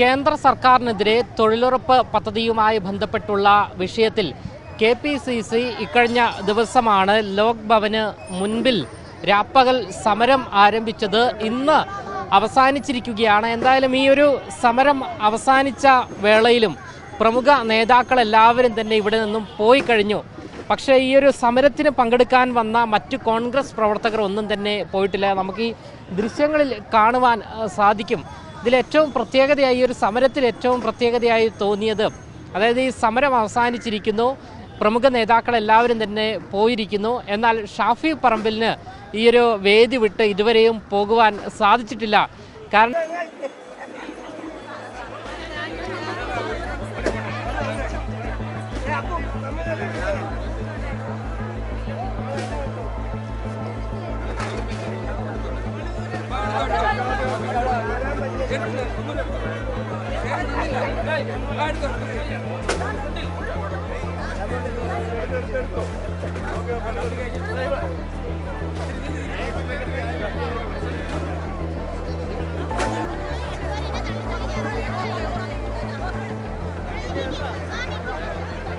കേന്ദ്ര സർക്കാരിനെതിരെ തൊഴിലുറപ്പ് പദ്ധതിയുമായി ബന്ധപ്പെട്ടുള്ള വിഷയത്തിൽ കെ പി സി സി ഇക്കഴിഞ്ഞ ദിവസമാണ് ലോക് ഭവന് മുൻപിൽ രാപ്പകൽ സമരം ആരംഭിച്ചത്. ഇന്ന് അവസാനിച്ചിരിക്കുകയാണ്. എന്തായാലും ഈ ഒരു സമരം അവസാനിച്ച വേളയിലും പ്രമുഖ നേതാക്കൾ എല്ലാവരും തന്നെ ഇവിടെ നിന്നും പോയി കഴിഞ്ഞു. പക്ഷേ ഈ ഒരു സമരത്തിന് പങ്കെടുക്കാൻ വന്ന മറ്റു കോൺഗ്രസ് പ്രവർത്തകർ ഒന്നും തന്നെ പോയിട്ടില്ല. നമുക്ക് ഈ ദൃശ്യങ്ങളിൽ കാണുവാൻ സാധിക്കും. ഇതിൽ ഏറ്റവും പ്രത്യേകതയായി ഒരു സമരത്തിൽ ഏറ്റവും പ്രത്യേകതയായി തോന്നിയത് അതായത് ഈ സമരം അവസാനിച്ചിരിക്കുന്നു പ്രമുഖ നേതാക്കൾ എല്ലാവരും തന്നെ പോയിരിക്കുന്നു. എന്നാൽ ഷാഫി പറമ്പിലിന് ഈ ഒരു വേദി വിട്ട് ഇതുവരെയും പോകുവാൻ സാധിച്ചിട്ടില്ല. കാരണം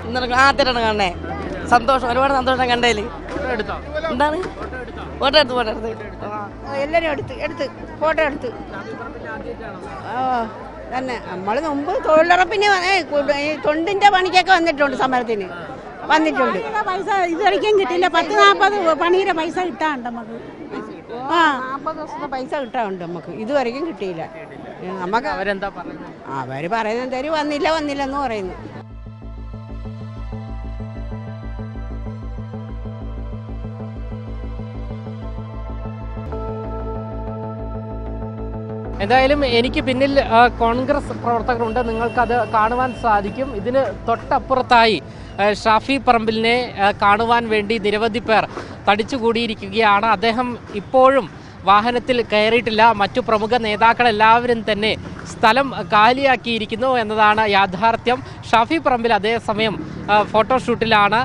ഇന്നലെ തിരണം കാണണേ സന്തോഷം ഒരുപാട് സന്തോഷം കണ്ടതിൽ എന്താണ്? ഫോട്ടോ എടുത്ത് ഫോട്ടോ എടുത്ത്. എല്ലാരും എടുത്ത് എടുത്ത് ഫോട്ടോ എടുത്ത്. തന്നെ. നമ്മൾ മുമ്പ് തൊഴിലുറപ്പിന് തൊണ്ടിന്റെ പണിക്കൊക്കെ വന്നിട്ടുണ്ട് സമരത്തിന്. വന്നിട്ടുണ്ട്. പൈസ ഇതുവരെയ്ക്കും കിട്ടില്ല പത്ത് നാൽപ്പത് പണിയുടെ പൈസ കിട്ടാണ്ട് നമുക്ക്. ആ നാൽപ്പത് ദിവസത്തെ പൈസ കിട്ടാറുണ്ട് നമുക്ക്. ഇതുവരയ്ക്കും കിട്ടിയില്ല. നമുക്ക് അവരെന്താ പറയുന്നത്? അവർ പറയുന്നത് എന്തായാലും വന്നില്ല വന്നില്ല എന്ന് പറയുന്നു. എന്തായാലും എനിക്ക് പിന്നിൽ കോൺഗ്രസ് പ്രവർത്തകരുണ്ട്. നിങ്ങൾക്കത് കാണുവാൻ സാധിക്കും. ഇതിന് തൊട്ടപ്പുറത്തായി ഷാഫി പറമ്പിലിനെ കാണുവാൻ വേണ്ടി നിരവധി പേർ തടിച്ചുകൂടിയിരിക്കുകയാണ്. അദ്ദേഹം ഇപ്പോഴും വാഹനത്തിൽ കയറിയിട്ടില്ല. മറ്റു പ്രമുഖ നേതാക്കളെല്ലാവരും തന്നെ സ്ഥലം കാലിയാക്കിയിരിക്കുന്നു എന്നതാണ് യാഥാർത്ഥ്യം. ഷാഫി പറമ്പിൽ അതേസമയം ഫോട്ടോഷൂട്ടിലാണ്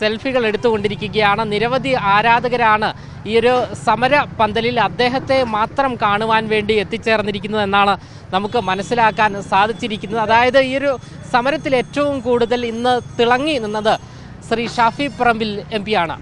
സെൽഫികൾ എടുത്തുകൊണ്ടിരിക്കുകയാണ്. നിരവധി ആരാധകരാണ് ഈ ഒരു സമര പന്തലിൽ അദ്ദേഹത്തെ മാത്രം കാണുവാൻ വേണ്ടി എത്തിച്ചേർന്നിരിക്കുന്നു എന്നാണ് നമുക്ക് മനസ്സിലാക്കാൻ സാധിച്ചിരിക്കുന്നത്. അതായത് ഈ ഒരു സമരത്തിൽ ഏറ്റവും കൂടുതൽ ഇന്ന് തിളങ്ങി നിന്നത് ശ്രീ ഷാഫി പറമ്പിൽ എം ആണ്.